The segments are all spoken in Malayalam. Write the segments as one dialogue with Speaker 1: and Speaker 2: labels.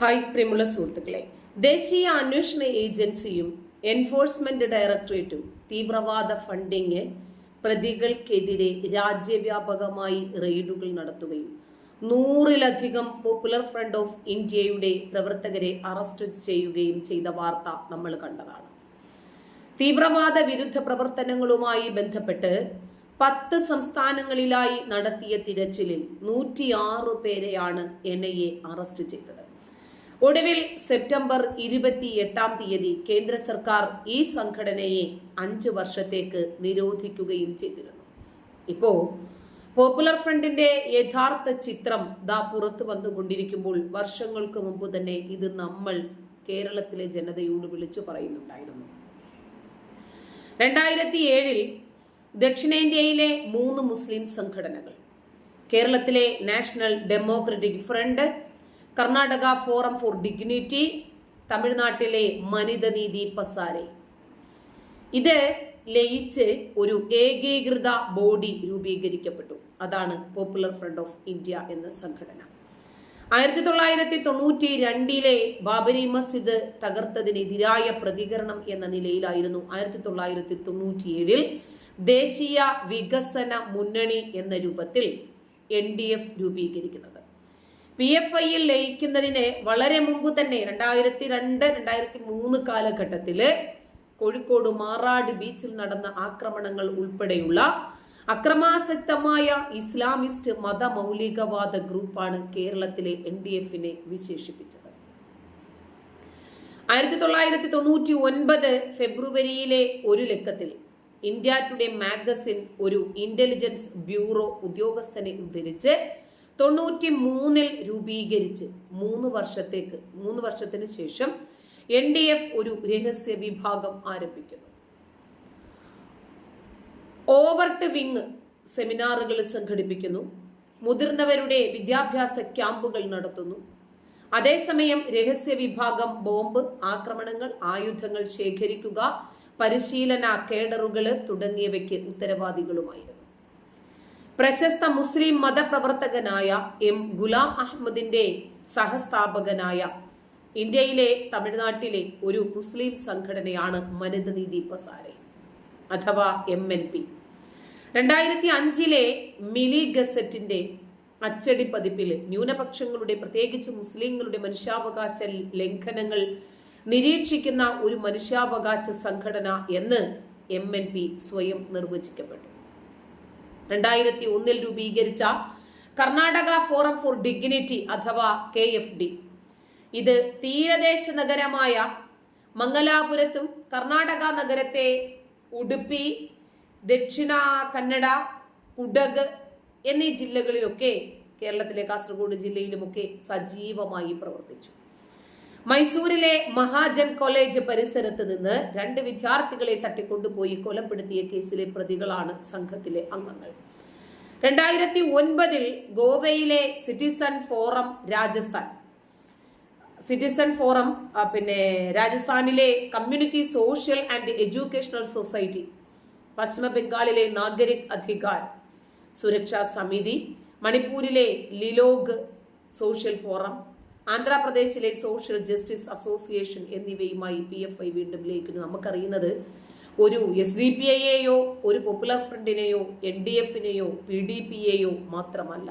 Speaker 1: ഹായ് പ്രിയമുള്ള സുഹൃത്തുക്കളെ. ദേശീയ അന്വേഷണ ഏജൻസിയും എൻഫോഴ്സ്മെന്റ് ഡയറക്ടറേറ്റും തീവ്രവാദ ഫണ്ടിങ് പ്രതികൾക്കെതിരെ രാജ്യവ്യാപകമായി റെയ്ഡുകൾ നടത്തുകയും നൂറിലധികം പോപ്പുലർ ഫ്രണ്ട് ഓഫ് ഇന്ത്യയുടെ പ്രവർത്തകരെ അറസ്റ്റ് ചെയ്യുകയും ചെയ്ത വാർത്ത നമ്മൾ കണ്ടതാണ്. തീവ്രവാദ വിരുദ്ധ പ്രവർത്തനങ്ങളുമായി ബന്ധപ്പെട്ട് പത്ത് സംസ്ഥാനങ്ങളിലായി നടത്തിയ തിരച്ചിലിൽ നൂറ്റിയാറ് പേരെയാണ് എൻ ഐ എ അറസ്റ്റ് ചെയ്തത്. ഒടുവിൽ സെപ്റ്റംബർ ഇരുപത്തി എട്ടാം തീയതി കേന്ദ്ര സർക്കാർ ഈ സംഘടനയെ അഞ്ച് വർഷത്തേക്ക് നിരോധിക്കുകയും ചെയ്തിരുന്നു. ഇപ്പോ പോപ്പുലർ ഫ്രണ്ടിന്റെ യഥാർത്ഥ ചിത്രം ദാ പുറത്തു വന്നുകൊണ്ടിരിക്കുമ്പോൾ വർഷങ്ങൾക്ക് മുമ്പ് തന്നെ ഇത് നമ്മൾ കേരളത്തിലെ ജനതയോട് വിളിച്ചു പറയുന്നുണ്ടായിരുന്നു. രണ്ടായിരത്തി ഏഴിൽ ദക്ഷിണേന്ത്യയിലെ മൂന്ന് മുസ്ലിം സംഘടനകൾ കേരളത്തിലെ national democratic front Karnataka forum for dignity തമിഴ്നാട്ടിലെ മനിതനീതി പസാരെ. ഇത് ലയിച്ച് ഒരു ഏകീകൃത ബോഡി രൂപീകരിക്കപ്പെട്ടു. അതാണ് പോപ്പുലർ ഫ്രണ്ട് ഓഫ് ഇന്ത്യ എന്ന സംഘടന. ആയിരത്തി തൊള്ളായിരത്തി തൊണ്ണൂറ്റി രണ്ടിലെ ബാബരി മസ്ജിദ് തകർത്തതിനെതിരായ പ്രതികരണം എന്ന നിലയിലായിരുന്നു ആയിരത്തി തൊള്ളായിരത്തി തൊണ്ണൂറ്റിയേഴിൽ ദേശീയ വികസന മുന്നണി എന്ന രൂപത്തിൽ എൻ ഡി എഫ് രൂപീകരിക്കുന്നത്. പി എഫ് ഐയിൽ ലയിക്കുന്നതിന് വളരെ മുമ്പ് തന്നെ രണ്ടായിരത്തി രണ്ട് രണ്ടായിരത്തി മൂന്ന് കാലഘട്ടത്തിൽ കോഴിക്കോട് മാറാട് ബീച്ചിൽ നടന്ന ആക്രമണങ്ങൾ ഉൾപ്പെടെയുള്ള അക്രമാസക്തമായ ഇസ്ലാമിസ്റ്റ് മതമൗലികവാദ ഗ്രൂപ്പാണ് കേരളത്തിലെ എൻ ഡി എഫിനെ വിശേഷിപ്പിച്ചത്. ആയിരത്തി തൊള്ളായിരത്തി തൊണ്ണൂറ്റി ഒൻപത് ഫെബ്രുവരിയിലെ ഒരു ലക്കത്തിൽ ഇന്ത്യ ടുഡേ മാഗസിൻ ഒരു ഇന്റലിജൻസ് ബ്യൂറോ ഉദ്യോഗസ്ഥനെ ഉദ്ധരിച്ച് തൊണ്ണൂറ്റി മൂന്നിൽ രൂപീകരിച്ച് മൂന്ന് വർഷത്തേക്ക് മൂന്ന് വർഷത്തിന് ശേഷം എൻ ഡി എഫ് ഒരു രഹസ്യ വിഭാഗം ആരംഭിക്കുന്നു. ഓവർട്ട് വിങ് സെമിനാറുകൾ സംഘടിപ്പിക്കുന്നു. മുതിർന്നവരുടെ വിദ്യാഭ്യാസ ക്യാമ്പുകൾ നടത്തുന്നു. അതേസമയം രഹസ്യ വിഭാഗം ബോംബ് ആക്രമണങ്ങൾ ആയുധങ്ങൾ ശേഖരിക്കുക പരിശീലന കേഡറുകൾ തുടങ്ങിയവയ്ക്ക് ഉത്തരവാദികളുമായിരുന്നു പ്രശസ്ത മുസ്ലിം മതപ്രവർത്തകനായ എം ഗുലാം അഹമ്മദിന്റെ സഹസ്ഥാപകനായ ഇന്ത്യയിലെ തമിഴ്നാട്ടിലെ ഒരു മുസ്ലിം സംഘടനയാണ് മനിതനീതി പസാരെ അഥവാ എം എൻ പി. രണ്ടായിരത്തി അഞ്ചിലെ മിലി ഗസറ്റിന്റെ അച്ചടി പതിപ്പിൽ ന്യൂനപക്ഷങ്ങളുടെ പ്രത്യേകിച്ച് മുസ്ലിങ്ങളുടെ മനുഷ്യാവകാശ ലംഘനങ്ങൾ നിരീക്ഷിക്കുന്ന ഒരു മനുഷ്യാവകാശ സംഘടന എന്ന് എം എൻ പി സ്വയം നിർവചിക്കപ്പെട്ടു. രണ്ടായിരത്തി ഒന്നിൽ രൂപീകരിച്ച കർണാടക ഫോറം ഫോർ ഡിഗ്നിറ്റി അഥവാ കെ എഫ് ഡി. ഇത് തീരദേശ നഗരമായ മംഗലാപുരത്തും കർണാടക നഗരത്തെ ഉടുപ്പി ദക്ഷിണ കന്നഡ കുടക് എന്നീ ജില്ലകളിലൊക്കെ കേരളത്തിലെ കാസർഗോഡ് ജില്ലയിലുമൊക്കെ സജീവമായി പ്രവർത്തിച്ചു. മൈസൂരിലെ മഹാജൻ കോളേജ് പരിസരത്ത് നിന്ന് രണ്ട് വിദ്യാർത്ഥികളെ തട്ടിക്കൊണ്ടുപോയി കൊലപ്പെടുത്തിയ കേസിലെ പ്രതികളാണ് സംഘത്തിലെ അംഗങ്ങൾ. രണ്ടായിരത്തി ഒൻപതിൽ ഗോവയിലെ citizen forum Rajasthan. Citizen forum പിന്നെ രാജസ്ഥാനിലെ community social and educational society പശ്ചിമ ബംഗാളിലെ നാഗരിക് അധികാർ സുരക്ഷാ സമിതി മണിപ്പൂരിലെ ലിലോഗ് സോഷ്യൽ ഫോറം ആന്ധ്രാപ്രദേശിലെ സോഷ്യൽ ജസ്റ്റിസ് അസോസിയേഷൻ എന്നിവയുമായി പി എഫ് ഐ വീണ്ടും ലയിക്കുന്നു. നമുക്കറിയുന്നത് ഒരു എസ് ഡി പി ഐയെയോ ഒരു പോപ്പുലർ ഫ്രണ്ടിനെയോ എൻ ഡി എഫിനെയോ പി ഡി പി എയോ മാത്രമല്ല.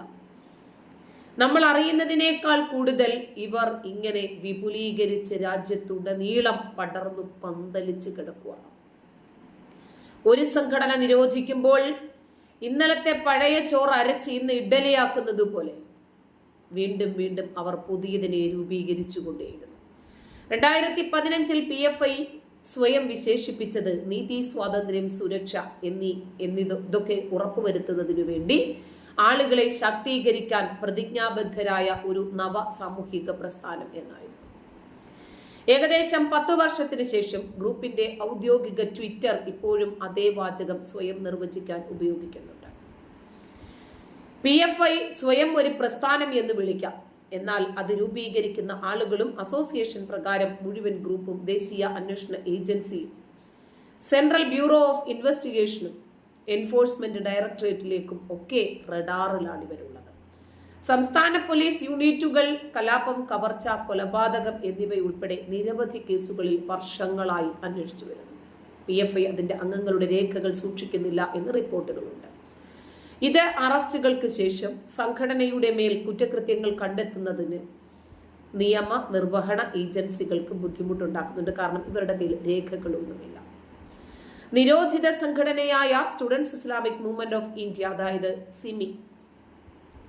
Speaker 1: നമ്മൾ അറിയുന്നതിനേക്കാൾ കൂടുതൽ ഇവർ ഇങ്ങനെ വിപുലീകരിച്ച് രാജ്യത്തുടനീളം പടർന്നു പന്തലിച്ച് കിടക്കുകയാണ് ഒരു സംഘടന നിരോധിക്കുമ്പോൾ ഇന്നലത്തെ പഴയ ചോറ് അരച്ച് ഇന്ന് ഇഡലിയാക്കുന്നത് പോലെ വീണ്ടും വീണ്ടും അവർ പുതിയതിനെ രൂപീകരിച്ചുകൊണ്ടേയിരുന്നു. രണ്ടായിരത്തി പതിനഞ്ചിൽ പി എഫ് ഐ സ്വയം വിശേഷിപ്പിച്ചത് നീതി സ്വാതന്ത്ര്യം സുരക്ഷ എന്നീ എന്നിത് ഇതൊക്കെ ഉറപ്പുവരുത്തുന്നതിനു വേണ്ടി ആളുകളെ ശാക്തീകരിക്കാൻ പ്രതിജ്ഞാബദ്ധരായ ഒരു നവ സാമൂഹിക പ്രസ്ഥാനം എന്നായിരുന്നു. ഏകദേശം പത്തു വർഷത്തിന് ശേഷം ഗ്രൂപ്പിന്റെ ഔദ്യോഗിക ട്വിറ്റർ ഇപ്പോഴും അതേ വാചകം സ്വയം നിർവചിക്കാൻ ഉപയോഗിക്കുന്നുണ്ട് പി എഫ് ഐ സ്വയം ഒരു പ്രസ്ഥാനം എന്ന് വിളിക്കാം. എന്നാൽ അത് രൂപീകരിക്കുന്ന ആളുകളും അസോസിയേഷൻ പ്രകാരം മുഴുവൻ ഗ്രൂപ്പും ദേശീയ അന്വേഷണ ഏജൻസിയും. സെൻട്രൽ ബ്യൂറോ ഓഫ് ഇൻവെസ്റ്റിഗേഷനും എൻഫോഴ്സ്മെന്റ് ഡയറക്ടറേറ്റിലേക്കും ഒക്കെ റഡാറിലാണ് ഇവരുള്ളത്. സംസ്ഥാന പോലീസ് യൂണിറ്റുകൾ കലാപം കവർച്ച കൊലപാതകം എന്നിവയുൾപ്പെടെ നിരവധി കേസുകളിൽ വർഷങ്ങളായി അന്വേഷിച്ചു വരുന്നു. പി എഫ് ഐ അതിന്റെ അംഗങ്ങളുടെ രേഖകൾ സൂക്ഷിക്കുന്നില്ല എന്ന് റിപ്പോർട്ടുകളുണ്ട്. ഇത് അറസ്റ്റുകൾക്ക് ശേഷം സംഘടനയുടെ മേൽ കുറ്റകൃത്യങ്ങൾ കണ്ടെത്തുന്നതിന് നിയമ നിർവഹണ ഏജൻസികൾക്ക് ബുദ്ധിമുട്ടുണ്ടാക്കുന്നുണ്ട്. കാരണം ഇവരുടെ കയ്യിൽ രേഖകളൊന്നുമില്ല. നിരോധിത സംഘടനയായ students islamic movement of India അതായത് സിമി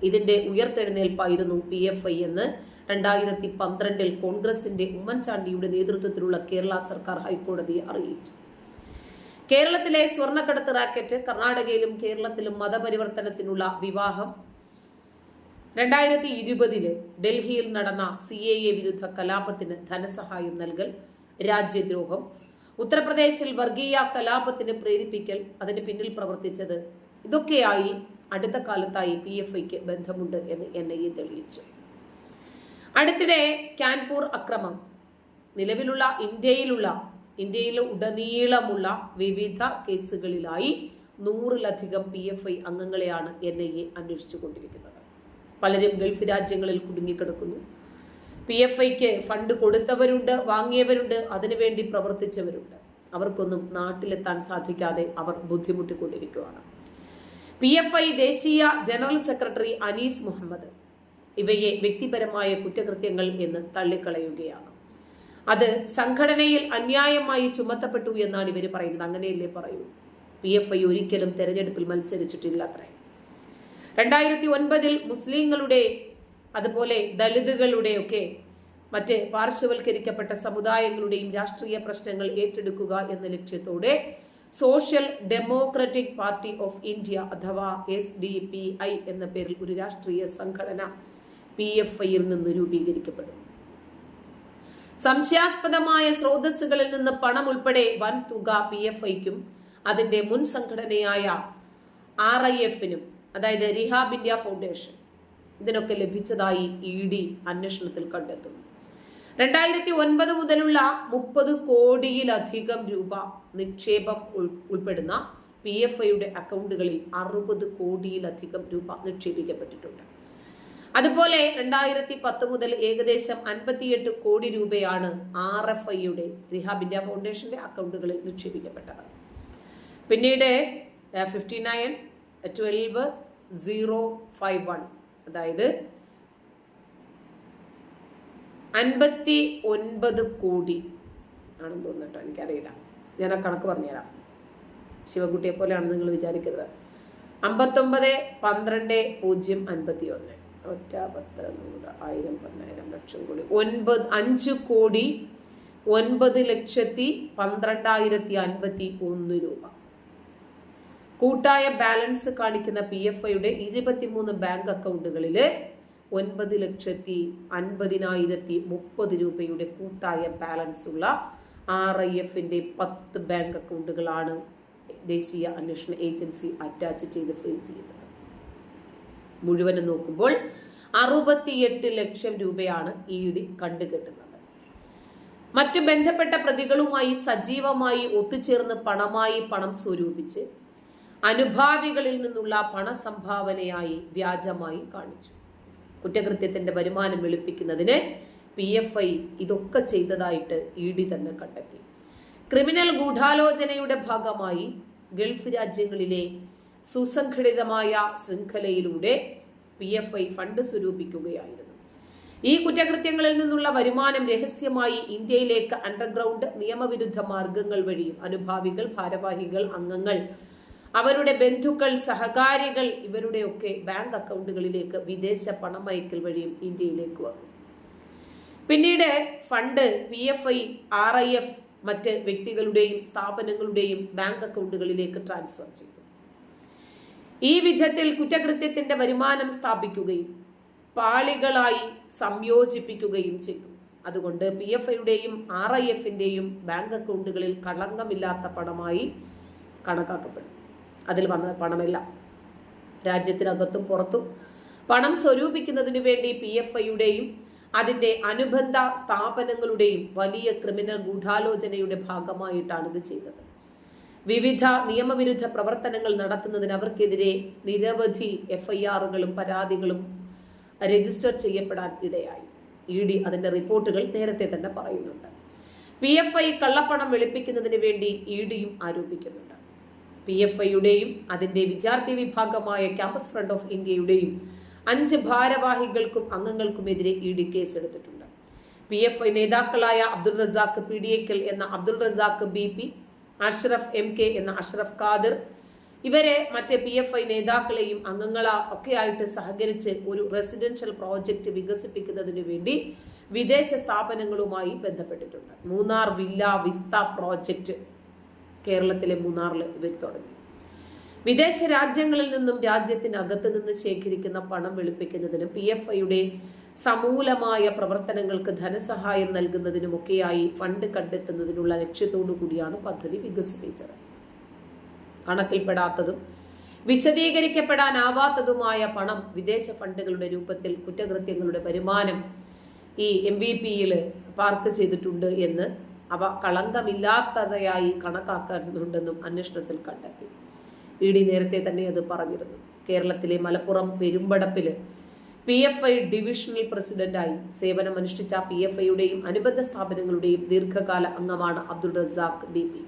Speaker 1: ഇതിന്റെ ഉയർത്തെഴുന്നേൽപ്പായിരുന്നു പി എഫ് ഐ എന്ന് രണ്ടായിരത്തി പന്ത്രണ്ടിൽ കോൺഗ്രസിന്റെ ഉമ്മൻചാണ്ടിയുടെ നേതൃത്വത്തിലുള്ള കേരള സർക്കാർ ഹൈക്കോടതിയെ അറിയിച്ചു. കേരളത്തിലെ സ്വർണക്കടത്ത് റാക്കറ്റ് കർണാടകയിലും കേരളത്തിലും മതപരിവർത്തനത്തിനുള്ള വിവാഹം. രണ്ടായിരത്തി ഇരുപതിൽ ഡൽഹിയിൽ നടന്ന സി എ എ വിരുദ്ധ കലാപത്തിന് ധനസഹായം നൽകൽ രാജ്യദ്രോഹം. ഉത്തർപ്രദേശിൽ വർഗീയ കലാപത്തിന് പ്രേരിപ്പിക്കൽ അതിന് പിന്നിൽ പ്രവർത്തിച്ചത്. ഇതൊക്കെയായി അടുത്ത കാലത്തായി പി എഫ് ഐക്ക് ബന്ധമുണ്ട് എന്ന് എൻ ഐ എ തെളിയിച്ചു. അടുത്തിടെ കാൻപൂർ അക്രമം. നിലവിലുള്ള ഇന്ത്യയിലുള്ള ഇന്ത്യയിൽ ഉടനീളമുള്ള വിവിധ കേസുകളിലായി നൂറിലധികം പി എഫ് ഐ അംഗങ്ങളെയാണ് എൻ ഐ എ അന്വേഷിച്ചു കൊണ്ടിരിക്കുന്നത് പലരും ഗൾഫ് രാജ്യങ്ങളിൽ കുടുങ്ങിക്കിടക്കുന്നു. പി എഫ് ഐക്ക് ഫണ്ട് കൊടുത്തവരുണ്ട് വാങ്ങിയവരുണ്ട് അതിനുവേണ്ടി പ്രവർത്തിച്ചവരുണ്ട്. അവർക്കൊന്നും നാട്ടിലെത്താൻ സാധിക്കാതെ അവർ ബുദ്ധിമുട്ടിക്കൊണ്ടിരിക്കുകയാണ്. പി എഫ് ഐ ദേശീയ ജനറൽ സെക്രട്ടറി അനീസ് മുഹമ്മദ്. ഇവയെ വ്യക്തിപരമായ കുറ്റകൃത്യങ്ങൾ എന്ന് തള്ളിക്കളയുകയാണ്. അത് സംഘടനയിൽ അന്യായമായി ചുമത്തപ്പെട്ടു എന്നാണ് ഇവർ പറയുന്നത്. അങ്ങനെയല്ലേ പറയൂ? പി എഫ് ഐ ഒരിക്കലും തെരഞ്ഞെടുപ്പിൽ മത്സരിച്ചിട്ടില്ല അത്രേ രണ്ടായിരത്തി ഒൻപതിൽ മുസ്ലിങ്ങളുടെ അതുപോലെ ദളിതുകളുടെയൊക്കെ മറ്റ് പാർശ്വവൽക്കരിക്കപ്പെട്ട സമുദായങ്ങളുടെയും രാഷ്ട്രീയ പ്രശ്നങ്ങൾ ഏറ്റെടുക്കുക എന്ന ലക്ഷ്യത്തോടെ social democratic party of India അഥവാ എസ് ഡി പി ഐ എന്ന പേരിൽ ഒരു രാഷ്ട്രീയ സംഘടന പി എഫ് ഐയിൽ നിന്ന് രൂപീകരിക്കപ്പെടും. സംശയാസ്പദമായ സ്രോതസ്സുകളിൽ നിന്ന് പണം ഉൾപ്പെടെ വൻ തുക പി എഫ് ഐക്കും അതിന്റെ മുൻ സംഘടനയായ ആർ ഐ എഫിനും അതായത് റിഹാബ് ഇന്ത്യ ഫൗണ്ടേഷൻ ഇതിനൊക്കെ ലഭിച്ചതായി ഇ ഡി അന്വേഷണത്തിൽ കണ്ടെത്തുന്നു. രണ്ടായിരത്തി ഒൻപത് മുതലുള്ള മുപ്പത് കോടിയിലധികം രൂപ നിക്ഷേപം ഉൾപ്പെടുന്ന പി എഫ് ഐയുടെ അക്കൗണ്ടുകളിൽ അറുപത് കോടിയിലധികം രൂപ നിക്ഷേപിക്കപ്പെട്ടിട്ടുണ്ട്. അതുപോലെ രണ്ടായിരത്തി പത്ത് മുതൽ ഏകദേശം അൻപത്തിയെട്ട് കോടി രൂപയാണ് ആർ എഫ് ഐയുടെ റിഹാബ് ഇന്ത്യ ഫൗണ്ടേഷന്റെ അക്കൗണ്ടുകളിൽ നിക്ഷേപിക്കപ്പെട്ടത്. പിന്നീട് fifty nine twelve zero five one അതായത് അൻപത്തി ഒൻപത് കോടി ആണെന്ന് തോന്നുന്നു കേട്ടോ എനിക്കറിയില്ല. ഞാൻ ആ കണക്ക് പറഞ്ഞുതരാം. ശിവകുട്ടിയെ പോലെയാണ് നിങ്ങൾ വിചാരിക്കരുത് അമ്പത്തൊമ്പത് പന്ത്രണ്ട് പൂജ്യം അൻപത്തി ഒന്ന് ഒറ്റ പത്ത് നൂറ് ആയിരം പതിനായിരം ലക്ഷം കോടി. ഒൻപത് അഞ്ച് കോടി ഒൻപത് ലക്ഷത്തി പന്ത്രണ്ടായിരത്തി അൻപത്തി ഒന്ന് രൂപ. കൂട്ടായ ബാലൻസ് കാണിക്കുന്ന പി എഫ് ഐയുടെ ഇരുപത്തിമൂന്ന് ബാങ്ക് അക്കൗണ്ടുകളിൽ ഒൻപത് ലക്ഷത്തി അൻപതിനായിരത്തി മുപ്പത് രൂപയുടെ കൂട്ടായ ബാലൻസ് ഉള്ള ആർ ഐ എഫിന്റെ പത്ത് ബാങ്ക് അക്കൗണ്ടുകളാണ് ദേശീയ അന്വേഷണ ഏജൻസി അറ്റാച്ച് ചെയ്ത് ഫ്രീസ് ചെയ്യുന്നത്. മുഴുവനും നോക്കുമ്പോൾ അറുപത്തിയെട്ട് ലക്ഷം രൂപയാണ് ഇ ഡി കണ്ടുകെട്ടുന്നത്. മറ്റു ബന്ധപ്പെട്ട പ്രതികളുമായി സജീവമായി ഒത്തുചേർന്ന് പണമായി പണം സ്വരൂപിച്ച് അനുഭാവികളിൽ നിന്നുള്ള പണസംഭാവനയായി വ്യാജമായി കാണിച്ചു. കുറ്റകൃത്യത്തിന്റെ വരുമാനം വെളുപ്പിക്കുന്നതിന് പി എഫ് ഐ ഇതൊക്കെ ചെയ്തതായിട്ട് ഇ ഡി തന്നെ കണ്ടെത്തി. ക്രിമിനൽ ഗൂഢാലോചനയുടെ ഭാഗമായി ഗൾഫ് രാജ്യങ്ങളിലെ സുസംഘടിതമായ ശൃംഖലയിലൂടെ പി എഫ് ഐ ഫണ്ട് സ്വരൂപിക്കുകയായിരുന്നു. ഈ കുറ്റകൃത്യങ്ങളിൽ നിന്നുള്ള വരുമാനം രഹസ്യമായി ഇന്ത്യയിലേക്ക് അണ്ടർഗ്രൗണ്ട് നിയമവിരുദ്ധ മാർഗങ്ങൾ വഴിയും അനുഭാവികൾ ഭാരവാഹികൾ അംഗങ്ങൾ അവരുടെ ബന്ധുക്കൾ സഹകാരികൾ ഇവരുടെയൊക്കെ ബാങ്ക് അക്കൗണ്ടുകളിലേക്ക് വിദേശ പണമയക്കൽ വഴിയും ഇന്ത്യയിലേക്ക് വന്നു. പിന്നീട് fund P F I R I F മറ്റ് വ്യക്തികളുടെയും സ്ഥാപനങ്ങളുടെയും ബാങ്ക് അക്കൗണ്ടുകളിലേക്ക് ട്രാൻസ്ഫർ ചെയ്തു. ഈ വിധത്തിൽ കുറ്റകൃത്യത്തിന്റെ വരുമാനം സ്ഥാപിക്കുകയും പാളികളായി സംയോജിപ്പിക്കുകയും ചെയ്തു. അതുകൊണ്ട് പി എഫ് ഐയുടെയും ആർ ഐ എഫിന്റെയും ബാങ്ക് അക്കൗണ്ടുകളിൽ കളങ്കമില്ലാത്ത പണമായി കണക്കാക്കപ്പെടും അതിൽ വന്ന പണമല്ല. രാജ്യത്തിനകത്തും പുറത്തും പണം സ്വരൂപിക്കുന്നതിന് വേണ്ടി പി എഫ് ഐയുടെയും അതിന്റെ അനുബന്ധ സ്ഥാപനങ്ങളുടെയും വലിയ ക്രിമിനൽ ഗൂഢാലോചനയുടെ ഭാഗമായിട്ടാണ് ഇത് ചെയ്തത്. വിവിധ നിയമവിരുദ്ധ പ്രവർത്തനങ്ങൾ നടത്തുന്നതിന് അവർക്കെതിരെ നിരവധി എഫ്ഐആറുകളും പരാതികളും രജിസ്റ്റർ ചെയ്യപ്പെടാൻ ഇടയായി. ഇ ഡി അതിന്റെ റിപ്പോർട്ടുകൾ നേരത്തെ തന്നെ പറയുന്നുണ്ട്. പി എഫ് ഐ കള്ളപ്പണം വെളുപ്പിക്കുന്നതിന് വേണ്ടി ഇ ഡിയും ആരോപിക്കുന്നുണ്ട്. പി എഫ് ഐയുടെയും അതിന്റെ വിദ്യാർത്ഥി വിഭാഗമായ ക്യാമ്പസ് ഫ്രണ്ട് ഓഫ് ഇന്ത്യയുടെയും അഞ്ച് ഭാരവാഹികൾക്കും അംഗങ്ങൾക്കുമെതിരെ ഇ ഡി കേസെടുത്തിട്ടുണ്ട്. പി എഫ് ഐ നേതാക്കളായ അബ്ദുൾ റസാഖ് പി ഡി എക്കൽ എന്ന Abdul Razak B P Ashraf M K എന്ന അഷ്റഫ് ഖാദർ. ഇവരെ മറ്റ് പി എഫ് ഐ നേതാക്കളെയും അംഗങ്ങളാ ഒക്കെയായിട്ട് സഹകരിച്ച് ഒരു റെസിഡൻഷ്യൽ പ്രോജക്റ്റ് വികസിപ്പിക്കുന്നതിന് വേണ്ടി വിദേശ സ്ഥാപനങ്ങളുമായി ബന്ധപ്പെട്ടിട്ടുണ്ട്. മൂന്നാർ വില്ല വിസ്ത പ്രോജക്റ്റ് കേരളത്തിലെ മൂന്നാറിൽ ഇവർ തുടങ്ങി. വിദേശ രാജ്യങ്ങളിൽ നിന്നും രാജ്യത്തിനകത്ത് നിന്ന് ശേഖരിക്കുന്ന പണം വെളുപ്പിക്കുന്നതിനും പി എഫ് ഐയുടെ സമൂലമായ പ്രവർത്തനങ്ങൾക്ക് ധനസഹായം നൽകുന്നതിനുമൊക്കെയായി ഫണ്ട് കണ്ടെത്തുന്നതിനുള്ള ലക്ഷ്യത്തോടു കൂടിയാണ് പദ്ധതി വികസിപ്പിച്ചത്. കണക്കിൽപ്പെടാത്തതും വിശദീകരിക്കപ്പെടാനാവാത്തതുമായ പണം വിദേശ ഫണ്ടുകളുടെ രൂപത്തിൽ കുറ്റകൃത്യങ്ങളുടെ വരുമാനം ഈ എം വി പിയിൽ പാർക്ക് ചെയ്തിട്ടുണ്ട് എന്ന് അവ കളങ്കമില്ലാത്തവയായി കണക്കാക്കുന്നുണ്ടെന്നും അന്വേഷണത്തിൽ കണ്ടെത്തി. ഇ ഡി നേരത്തെ തന്നെ അത് പറഞ്ഞിരുന്നു. കേരളത്തിലെ മലപ്പുറം പെരുമ്പടപ്പിൽ പി എഫ് ഐ ഡിവിഷണൽ പ്രസിഡന്റായി സേവനമനുഷ്ഠിച്ച പി എഫ് ഐയുടെയും അനുബന്ധ സ്ഥാപനങ്ങളുടെയും ദീർഘകാല അംഗമാണ് Abdul Razak B P.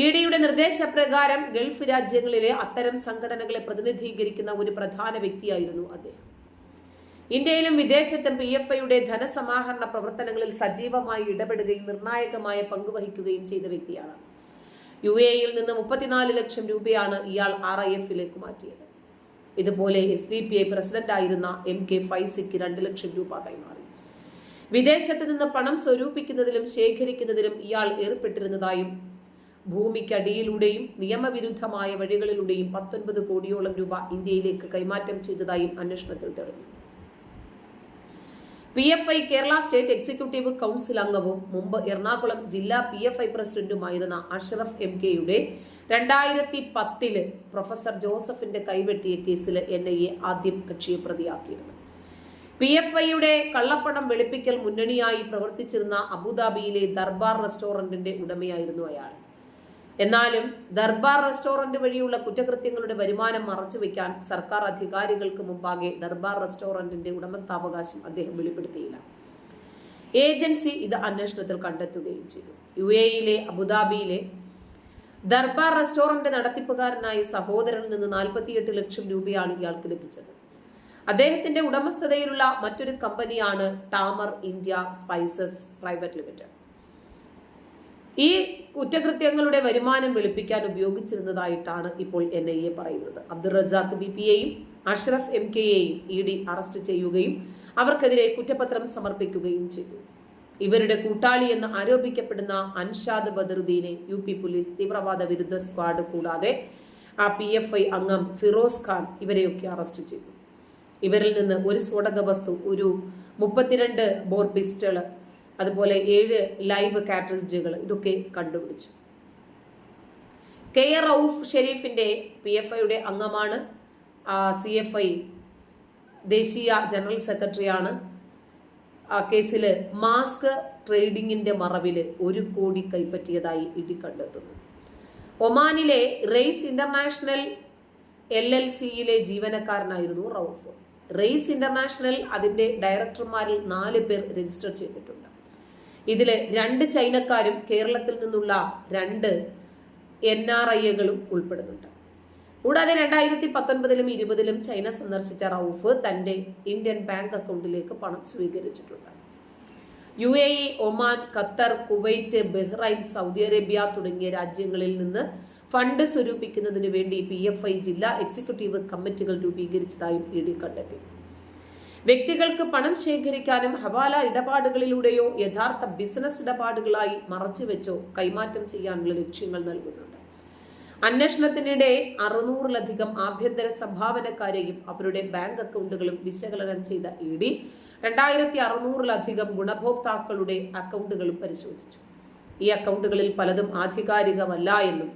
Speaker 1: E ഡിയുടെ നിർദ്ദേശപ്രകാരം ഗൾഫ് രാജ്യങ്ങളിലെ അത്തരം സംഘടനകളെ പ്രതിനിധീകരിക്കുന്ന ഒരു പ്രധാന വ്യക്തിയായിരുന്നു അദ്ദേഹം. ഇന്ത്യയിലും വിദേശത്തും പി എഫ് ഐയുടെ ധനസമാഹരണ പ്രവർത്തനങ്ങളിൽ സജീവമായി ഇടപെടുകയും നിർണായകമായ പങ്കുവഹിക്കുകയും ചെയ്ത വ്യക്തിയാണ്. യു എയിൽ നിന്ന് മുപ്പത്തിനാല് ലക്ഷം രൂപയാണ് ഇയാൾ ആർ ഐ എഫിലേക്ക് മാറ്റിയത്. ഇതുപോലെ എസ് ഡി പി ഐ പ്രസിഡന്റായിരുന്ന എം കെ ഫൈസിക്ക് രണ്ട് ലക്ഷം രൂപ കൈമാറി. വിദേശത്ത് നിന്ന് പണം സ്വരൂപിക്കുന്നതിലും ശേഖരിക്കുന്നതിലും ഇയാൾ ഏർപ്പെട്ടിരുന്നതായും ഭൂമിക്കടിയിലൂടെയും നിയമവിരുദ്ധമായ വഴികളിലൂടെയും പത്തൊൻപത് കോടിയോളം രൂപ ഇന്ത്യയിലേക്ക് കൈമാറ്റം ചെയ്തതായും അന്വേഷണത്തിൽ തെളിഞ്ഞു. P F I Kerala state executive council അംഗവും മുമ്പ് എറണാകുളം ജില്ലാ പി എഫ് ഐ പ്രസിഡന്റുമായിരുന്ന അഷ്റഫ് എം കെയുടെ രണ്ടായിരത്തി പത്തിൽ പ്രൊഫസർ ജോസഫിന്റെ കൈവെട്ടിയ കേസിൽ എൻ ഐ എ ആദ്യം കക്ഷിയെ പ്രതിയാക്കിയിരുന്നു പി എഫ് ഐയുടെ കള്ളപ്പണം വെളുപ്പിക്കൽ മുന്നണിയായി പ്രവർത്തിച്ചിരുന്ന അബുദാബിയിലെ ദർബാർ റെസ്റ്റോറന്റിന്റെ ഉടമയായിരുന്നു അയാൾ. എന്നാലും ദർബാർ റെസ്റ്റോറന്റ് വഴിയുള്ള കുറ്റകൃത്യങ്ങളുടെ വരുമാനം മറച്ചുവെക്കാൻ സർക്കാർ അധികാരികൾക്ക് മുമ്പാകെ ദർബാർ റെസ്റ്റോറന്റിന്റെ ഉടമസ്ഥാവകാശം അദ്ദേഹം വെളിപ്പെടുത്തിയില്ല. ഏജൻസി ഇത് അന്വേഷണത്തിൽ കണ്ടെത്തുകയും ചെയ്തു. യു എയിലെ അബുദാബിയിലെ ദർബാർ റെസ്റ്റോറന്റ് നടത്തിപ്പുകാരനായ സഹോദരനിൽ നിന്ന് നാൽപ്പത്തിയെട്ട് ലക്ഷം രൂപയാണ് ഇയാൾക്ക് ലഭിച്ചത്. അദ്ദേഹത്തിന്റെ ഉടമസ്ഥതയിലുള്ള മറ്റൊരു കമ്പനിയാണ് Tamar India spices private limited. ഈ കുറ്റകൃത്യങ്ങളുടെ വരുമാനം വെളുപ്പിക്കാൻ ഉപയോഗിച്ചിരുന്നതായിട്ടാണ് ഇപ്പോൾ എൻ ഐ എ പറയുന്നത്. അബ്ദുൾ റസാഖ് ബി പി എയും അഷ്റഫ് എം കെയെയും ഇ ഡി അറസ്റ്റ് ചെയ്യുകയും അവർക്കെതിരെ കുറ്റപത്രം സമർപ്പിക്കുകയും ചെയ്തു. ഇവരുടെ കൂട്ടാളി എന്ന് ആരോപിക്കപ്പെടുന്ന അൻഷാദ് ബദറുദ്ദീനെ യു പി പോലീസ് തീവ്രവാദ വിരുദ്ധ സ്ക്വാഡ് കൂടാതെ ആ പി എഫ് ഐ അംഗം ഫിറോസ് ഖാൻ ഇവരെയൊക്കെ അറസ്റ്റ് ചെയ്തു. ഇവരിൽ നിന്ന് ഒരു സ്ഫോടക വസ്തു ഒരു മുപ്പത്തിരണ്ട് ബോർ പിസ്റ്റൾ അതുപോലെ ഏഴ് ലൈവ് കാറ്ററിജുകൾ ഇതൊക്കെ കണ്ടുപിടിച്ചു. കെ ആർ റൌഫ് ഷെരീഫിന്റെ പി എഫ് ഐയുടെ അംഗമാണ്. സി എഫ് ഐ ദേശീയ ജനറൽ സെക്രട്ടറിയാണ്. കേസിൽ മാസ്ക് ട്രേഡിങ്ങിന്റെ മറവിൽ ഒരു കോടി കൈപ്പറ്റിയതായി ഇടി കണ്ടെത്തുന്നു. ഒമാനിലെ റെയ്സ് ഇന്റർനാഷണൽ എൽ എൽ സിയിലെ ജീവനക്കാരനായിരുന്നു റൌഫ് റെയ്സ് ഇന്റർനാഷണൽ അതിന്റെ ഡയറക്ടർമാരിൽ നാല് പേർ രജിസ്റ്റർ ചെയ്തിട്ടുണ്ട്. ഇതിൽ രണ്ട് ചൈനക്കാരും കേരളത്തിൽ നിന്നുള്ള രണ്ട് എൻ ആർ ഐകളും ഉൾപ്പെടുന്നുണ്ട്. കൂടാതെ രണ്ടായിരത്തി പത്തൊൻപതിലും ഇരുപതിലും ചൈന സന്ദർശിച്ച റൌഫ് തന്റെ ഇന്ത്യൻ ബാങ്ക് അക്കൗണ്ടിലേക്ക് പണം സ്വീകരിച്ചിട്ടുണ്ട്. U A E Oman Qatar Kuwait Bahrain Saudi Arabia തുടങ്ങിയ രാജ്യങ്ങളിൽ നിന്ന് ഫണ്ട് സ്വരൂപിക്കുന്നതിന് വേണ്ടി പി എഫ് ഐ ജില്ലാ എക്സിക്യൂട്ടീവ് കമ്മിറ്റികൾ രൂപീകരിച്ചതായും ഇ ഡി കണ്ടെത്തി. വ്യക്തികൾക്ക് പണം ശേഖരിക്കാനും ഹവാല ഇടപാടുകളിലൂടെയോ യഥാർത്ഥ ബിസിനസ് ഇടപാടുകളായി മറച്ചുവെച്ചോ കൈമാറ്റം ചെയ്യാനുള്ള ലക്ഷ്യങ്ങൾ നൽകുന്നുണ്ട് അന്വേഷണത്തിനിടെ അറുന്നൂറിലധികം ആഭ്യന്തര സംഭാവനക്കാരെയും അവരുടെ ബാങ്ക് അക്കൗണ്ടുകളും വിശകലനം ചെയ്ത ഇ ഡി രണ്ടായിരത്തി അറുന്നൂറിലധികം ഗുണഭോക്താക്കളുടെ അക്കൗണ്ടുകളും പരിശോധിച്ചു. ഈ അക്കൗണ്ടുകളിൽ പലതും ആധികാരികമല്ല എന്നും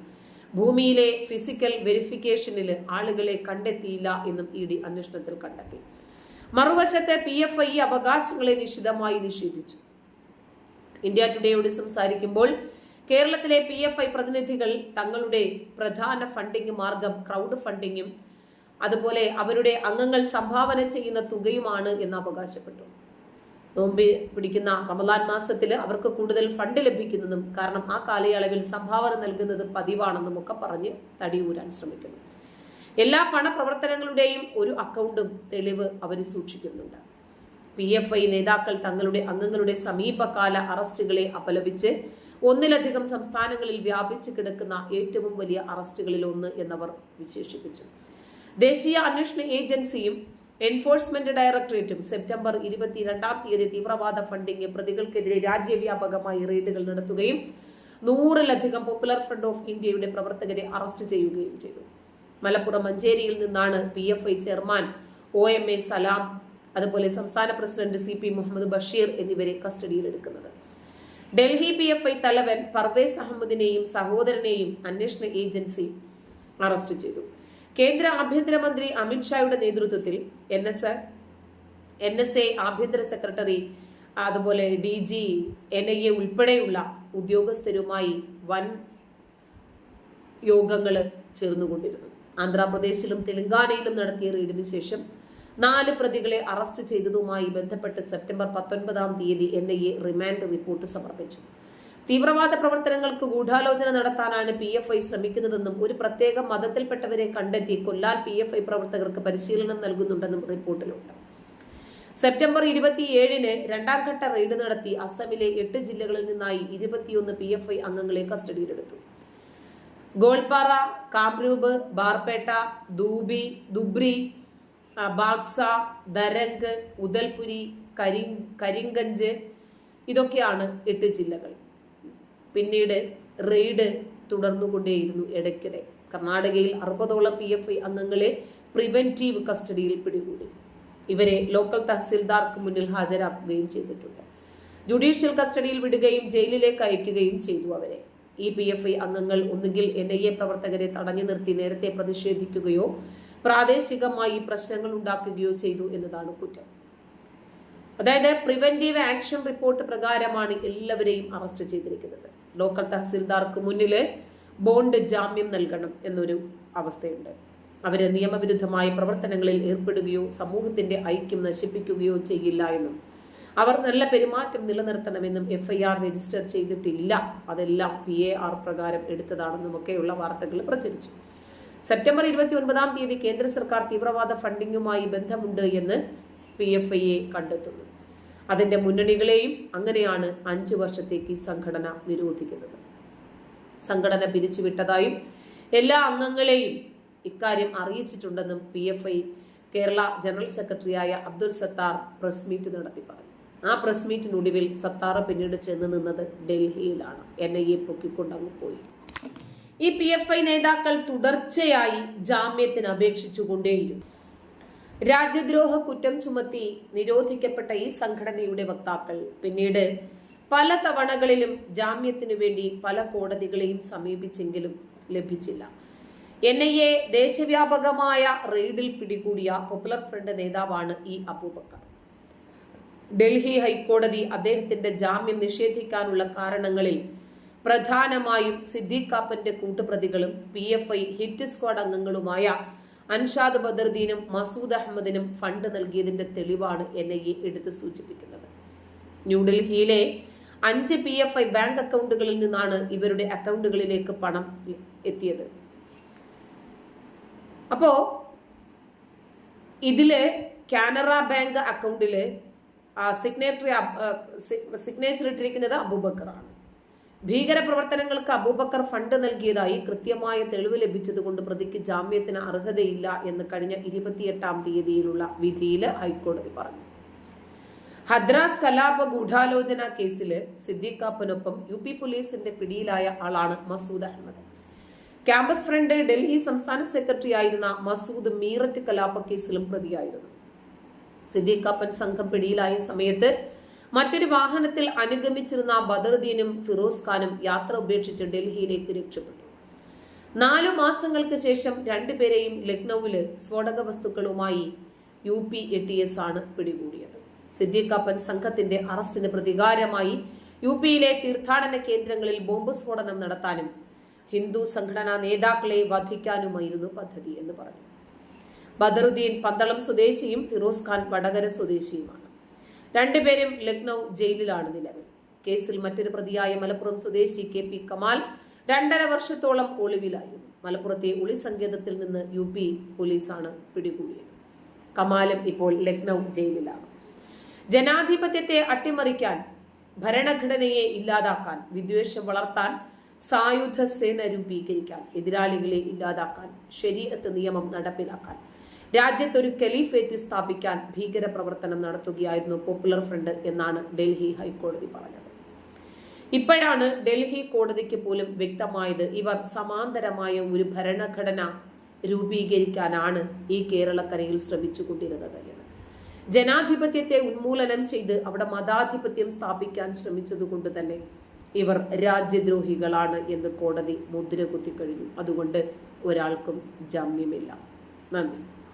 Speaker 1: ഭൂമിയിലെ ഫിസിക്കൽ വെരിഫിക്കേഷനിൽ ആളുകളെ കണ്ടെത്തിയില്ല എന്നും ഇ ഡി അന്വേഷണത്തിൽ കണ്ടെത്തി. മറുവശത്തെ പി എഫ് ഐ അവകാശങ്ങളെ നിശിതമായി നിഷേധിച്ചു. ഇന്ത്യ ടുഡേയോട് സംസാരിക്കുമ്പോൾ കേരളത്തിലെ പി എഫ് ഐ പ്രതിനിധികൾ തങ്ങളുടെ പ്രധാന ഫണ്ടിംഗ് മാർഗം ക്രൗഡ് ഫണ്ടിങ്ങും അതുപോലെ അവരുടെ അംഗങ്ങൾ സംഭാവന ചെയ്യുന്ന തുകയുമാണ് എന്ന് അവകാശപ്പെട്ടു. നോമ്പ് പിടിക്കുന്ന റമദാൻ മാസത്തിൽ അവർക്ക് കൂടുതൽ ഫണ്ട് ലഭിക്കുന്നതും കാരണം ആ കാലയളവിൽ സംഭാവന നൽകുന്നത് പതിവാണെന്നും ഒക്കെ പറഞ്ഞ് തടിയൂരാൻ ശ്രമിക്കുന്നു. എല്ലാ പണപ്രവർത്തനങ്ങളുടെയും ഒരു അക്കൗണ്ടും തെളിവ് അവർ സൂക്ഷിക്കുന്നുണ്ട്. പി എഫ് ഐ നേതാക്കൾ തങ്ങളുടെ അംഗങ്ങളുടെ സമീപകാല അറസ്റ്റുകളെ അപലപിച്ച് ഒന്നിലധികം സംസ്ഥാനങ്ങളിൽ വ്യാപിച്ചു കിടക്കുന്ന ഏറ്റവും വലിയ അറസ്റ്റുകളിൽ ഒന്ന് എന്നവർ വിശേഷിപ്പിച്ചു. ദേശീയ അന്വേഷണ ഏജൻസിയും എൻഫോഴ്സ്മെന്റ് ഡയറക്ടറേറ്റും സെപ്റ്റംബർ ഇരുപത്തിരണ്ടാം തീയതി തീവ്രവാദ ഫണ്ടിംഗ് പ്രതികൾക്കെതിരെ രാജ്യവ്യാപകമായി റെയ്ഡുകൾ നടത്തുകയും നൂറിലധികം പോപ്പുലർ ഫ്രണ്ട് ഓഫ് ഇന്ത്യയുടെ പ്രവർത്തകരെ അറസ്റ്റ് ചെയ്യുകയും ചെയ്തു. മലപ്പുറം മഞ്ചേരിയിൽ നിന്നാണ് P F I chairman O M A Salam അതുപോലെ സംസ്ഥാന president C P Muhammad Basheer എന്നിവരെ കസ്റ്റഡിയിലെടുക്കുന്നത്. ഡൽഹി പി എഫ് ഐ തലവൻ പർവേസ് അഹമ്മദിനെയും സഹോദരനെയും അന്വേഷണ ഏജൻസി അറസ്റ്റ് ചെയ്തു. കേന്ദ്ര ആഭ്യന്തരമന്ത്രി അമിത്ഷായുടെ നേതൃത്വത്തിൽ N S N S A ആഭ്യന്തര സെക്രട്ടറി അതുപോലെ D G N I A ഉൾപ്പെടെയുള്ള ഉദ്യോഗസ്ഥരുമായി വൻ യോഗങ്ങൾ ചേർന്നുകൊണ്ടിരുന്നു. ആന്ധ്രാപ്രദേശിലും തെലങ്കാനയിലും നടത്തിയ റെയ്ഡിന് ശേഷം നാല് പ്രതികളെ അറസ്റ്റ് ചെയ്തതുമായി ബന്ധപ്പെട്ട് സെപ്റ്റംബർ പത്തൊൻപതാം തീയതി N I A remand report സമർപ്പിച്ചു. തീവ്രവാദ പ്രവർത്തനങ്ങൾക്ക് ഗൂഢാലോചന നടത്താനാണ് പി എഫ് ഐ ശ്രമിക്കുന്നതെന്നും ഒരു പ്രത്യേക മതത്തിൽപ്പെട്ടവരെ കണ്ടെത്തി കൊല്ലാൻ പി എഫ് ഐ പ്രവർത്തകർക്ക് പരിശീലനം നൽകുന്നുണ്ടെന്നും റിപ്പോർട്ടിലുണ്ട്. സെപ്റ്റംബർ ഇരുപത്തിയേഴിന് രണ്ടാം ഘട്ട റെയ്ഡ് നടത്തി അസമിലെ എട്ട് ജില്ലകളിൽ നിന്നായി ഇരുപത്തിയൊന്ന് പി എഫ് ഐ അംഗങ്ങളെ കസ്റ്റഡിയിലെടുത്തു. ഗോൾപാറ കാംരൂപ് ബാർപേട്ട ദൂബി ദുബ്രി ബാക്സ ദരംഗ് ഉദൽപുരി കരി കരിങ്കഞ്ച് ഇതൊക്കെയാണ് എട്ട് ജില്ലകൾ. പിന്നീട് റെയ്ഡ് തുടർന്നുകൊണ്ടേയിരുന്നു ഇടയ്ക്കിടെ. കർണാടകയിൽ അറുപതോളം പി എഫ് ഐ അംഗങ്ങളെ പ്രിവെന്റീവ് കസ്റ്റഡിയിൽ പിടികൂടി. ഇവരെ ലോക്കൽ തഹസിൽദാർക്ക് മുന്നിൽ ഹാജരാക്കുകയും ചെയ്തിട്ടുണ്ട്. ജുഡീഷ്യൽ കസ്റ്റഡിയിൽ വിടുകയും ജയിലിലേക്ക് അയക്കുകയും ചെയ്തു അവരെ. ഈ പി എഫ് ഐ അംഗങ്ങൾ ഒന്നുകിൽ എൻ ഐ എ പ്രവർത്തകരെ തടഞ്ഞു നിർത്തി നേരത്തെ പ്രതിഷേധിക്കുകയോ പ്രാദേശികമായി പ്രശ്നങ്ങൾ ഉണ്ടാക്കുകയോ ചെയ്തു എന്നതാണ് കുറ്റം. അതായത് പ്രിവെന്റീവ് ആക്ഷൻ റിപ്പോർട്ട് പ്രകാരമാണ് എല്ലാവരെയും അറസ്റ്റ് ചെയ്തിരിക്കുന്നത്. ലോക്കൽ തഹസിൽദാർക്ക് മുന്നിൽ ബോണ്ട് ജാമ്യം നൽകണം എന്നൊരു അവസ്ഥയുണ്ട്. അവർ നിയമവിരുദ്ധമായ പ്രവർത്തനങ്ങളിൽ ഏർപ്പെടുകയോ സമൂഹത്തിന്റെ ഐക്യം നശിപ്പിക്കുകയോ ചെയ്യില്ല എന്നും അവർ നല്ല പെരുമാറ്റം നിലനിർത്തണമെന്നും എഫ് ഐ ആർ രജിസ്റ്റർ ചെയ്തിട്ടില്ല. അതെല്ലാം പി എ ആർ പ്രകാരം എടുത്തതാണെന്നുമൊക്കെയുള്ള വാർത്തകൾ പ്രചരിച്ചു. സെപ്റ്റംബർ ഇരുപത്തി ഒൻപതാം തീയതി കേന്ദ്ര സർക്കാർ തീവ്രവാദ ഫണ്ടിങ്ങുമായി ബന്ധമുണ്ട് എന്ന് പി എഫ് ഐയെ കണ്ടെത്തുന്നു. അതിന്റെ മുന്നണികളെയും അങ്ങനെയാണ് അഞ്ചു വർഷത്തേക്ക് സംഘടന നിരോധിക്കുന്നത്. സംഘടന പിരിച്ചുവിട്ടതായും എല്ലാ അംഗങ്ങളെയും ഇക്കാര്യം അറിയിച്ചിട്ടുണ്ടെന്നും P F I Kerala general സെക്രട്ടറിയായ അബ്ദുൽ സത്താർ പ്രസ് മീറ്റ് നടത്തി പറഞ്ഞു. ആ പ്രസ് മീറ്റിനൊടുവിൽ സത്താർ പിന്നീട് ചെന്ന് നിന്നത് ഡൽഹിയിലാണ്. എൻ ഐ എ പൊക്കിക്കൊണ്ടങ്ങ് പോയി. ഈ പി എഫ് ഐ നേതാക്കൾ തുടർച്ചയായി ജാമ്യത്തിന് അപേക്ഷിച്ചുകൊണ്ടേയിരുന്നു. രാജ്യദ്രോഹ കുറ്റം ചുമത്തി നിരോധിക്കപ്പെട്ട ഈ സംഘടനയുടെ വക്താക്കൾ പിന്നീട് പല തവണകളിലും ജാമ്യത്തിനു വേണ്ടി പല കോടതികളെയും സമീപിച്ചെങ്കിലും ലഭിച്ചില്ല. എൻ ഐ എ ദേശവ്യാപകമായ റെയ്ഡിൽ പിടികൂടിയ പോപ്പുലർ ഫ്രണ്ട് നേതാവാണ് ഈ അബൂബക്കർ. ഡൽഹി ഹൈക്കോടതി അദ്ദേഹത്തിന്റെ ജാമ്യം നിഷേധിക്കാനുള്ള കാരണങ്ങളിൽ പ്രധാനമായും സിദ്ദീഖ് കാപ്പന്റെ കൂട്ടുപ്രതികളും P F I hit squad അംഗങ്ങളുമായ Anshad ബദർദീനും മസൂദ് അഹമ്മദിനും ഫണ്ട് നൽകിയതിന്റെ തെളിവാണ് എൻ ഐ എ എടുത്തു സൂചിപ്പിക്കുന്നത്. ന്യൂഡൽഹിയിലെ അഞ്ച് പി എഫ് ഐ ബാങ്ക് അക്കൗണ്ടുകളിൽ നിന്നാണ് ഇവരുടെ അക്കൗണ്ടുകളിലേക്ക് പണം എത്തിയത്. അപ്പോ ഇതിൽ കാനറ ബാങ്ക് അക്കൗണ്ടിൽ സിഗ്നേറ്ററി സിഗ്നേച്ചർ ഇട്ടിരിക്കുന്നത് അബൂബക്കറാണ്. ഭീകരപ്രവർത്തനങ്ങൾക്ക് അബൂബക്കർ ഫണ്ട് നൽകിയതായി കൃത്യമായ തെളിവ് ലഭിച്ചതുകൊണ്ട് പ്രതിക്ക് ജാമ്യത്തിന് അർഹതയില്ല എന്ന് കഴിഞ്ഞ ഇരുപത്തിയെട്ടാം തീയതിയിലുള്ള വിധിയിൽ ഹൈക്കോടതി പറഞ്ഞു. ഹദ്രാസ് കലാപ ഗൂഢാലോചന കേസിൽ സിദ്ദീഖാപ്പനൊപ്പം യു പി പോലീസിന്റെ പിടിയിലായ ആളാണ് മസൂദ് അഹമ്മദ്. ക്യാമ്പസ് ഫ്രണ്ട് ഡൽഹി സംസ്ഥാന സെക്രട്ടറി ആയിരുന്ന മസൂദ് മീററ്റ് കലാപ കേസിലും പ്രതിയായിരുന്നു. സിദ്ദീഖാപ്പൻ സംഘം പിടിയിലായ സമയത്ത് മറ്റൊരു വാഹനത്തിൽ അനുഗമിച്ചിരുന്ന ബദറുദ്ദീനും ഫിറോസ് ഖാനും യാത്ര ഉപേക്ഷിച്ച് ഡൽഹിയിലേക്ക് രക്ഷപ്പെട്ടു. നാലു മാസങ്ങൾക്ക് ശേഷം രണ്ടുപേരെയും ലക്നൌവിൽ സ്ഫോടക വസ്തുക്കളുമായി U P A T S ആണ് പിടികൂടിയത്. സിദ്ദീഖാപ്പൻ സംഘത്തിന്റെ അറസ്റ്റിന് പ്രതികാരമായി യു പിയിലെ തീർത്ഥാടന കേന്ദ്രങ്ങളിൽ ബോംബ് സ്ഫോടനം നടത്താനും ഹിന്ദു സംഘടനാ നേതാക്കളെ വധിക്കാനുമായിരുന്നു പദ്ധതി എന്ന് പറഞ്ഞു. ബദറുദ്ദീൻ പന്തളം സ്വദേശിയും ഫിറോസ് ഖാൻ വടകര സ്വദേശിയുമാണ്. രണ്ടുപേരും ലക്നൗ ജയിലിലാണ് നിലവിൽ. കേസിൽ മറ്റൊരു പ്രതിയായ മലപ്പുറം സ്വദേശി കെ പി കമാൽ രണ്ടര വർഷത്തോളം ഒളിവിലായിരുന്നു. മലപ്പുറത്തെ ഒളി സങ്കേതത്തിൽ നിന്ന് യു പി പോലീസാണ് പിടികൂടിയത്. കമാലും ഇപ്പോൾ ലക്നൗ ജയിലിലാണ്. ജനാധിപത്യത്തെ അട്ടിമറിക്കാൻ ഭരണഘടനയെ ഇല്ലാതാക്കാൻ വിദ്വേഷം വളർത്താൻ സായുധ സേന രൂപീകരിക്കാൻ എതിരാളികളെ ഇല്ലാതാക്കാൻ ശരീരത്ത് നിയമം നടപ്പിലാക്കാൻ രാജ്യത്തൊരു കലീഫേറ്റ് സ്ഥാപിക്കാൻ ഭീകര പ്രവർത്തനം നടത്തുകയായിരുന്നു പോപ്പുലർ ഫ്രണ്ട് എന്നാണ് ഡൽഹി ഹൈക്കോടതി പറഞ്ഞത്. ഇപ്പോഴാണ് ഡൽഹി കോടതിക്ക് പോലും വ്യക്തമായത് ഇവർ സമാന്തരമായ ഒരു ഭരണഘടന രൂപീകരിക്കാനാണ് ഈ കേരളക്കരയിൽ ശ്രമിച്ചുകൊണ്ടിരുന്നത് എന്ന്. ജനാധിപത്യത്തെ ഉന്മൂലനം ചെയ്ത് അവിടെ മതാധിപത്യം സ്ഥാപിക്കാൻ ശ്രമിച്ചതുകൊണ്ട് തന്നെ ഇവർ രാജ്യദ്രോഹികളാണ് എന്ന് കോടതി മുദ്ര കുത്തിക്കഴിഞ്ഞു അതുകൊണ്ട് ഒരാൾക്കും ജാമ്യമില്ല. നന്ദി.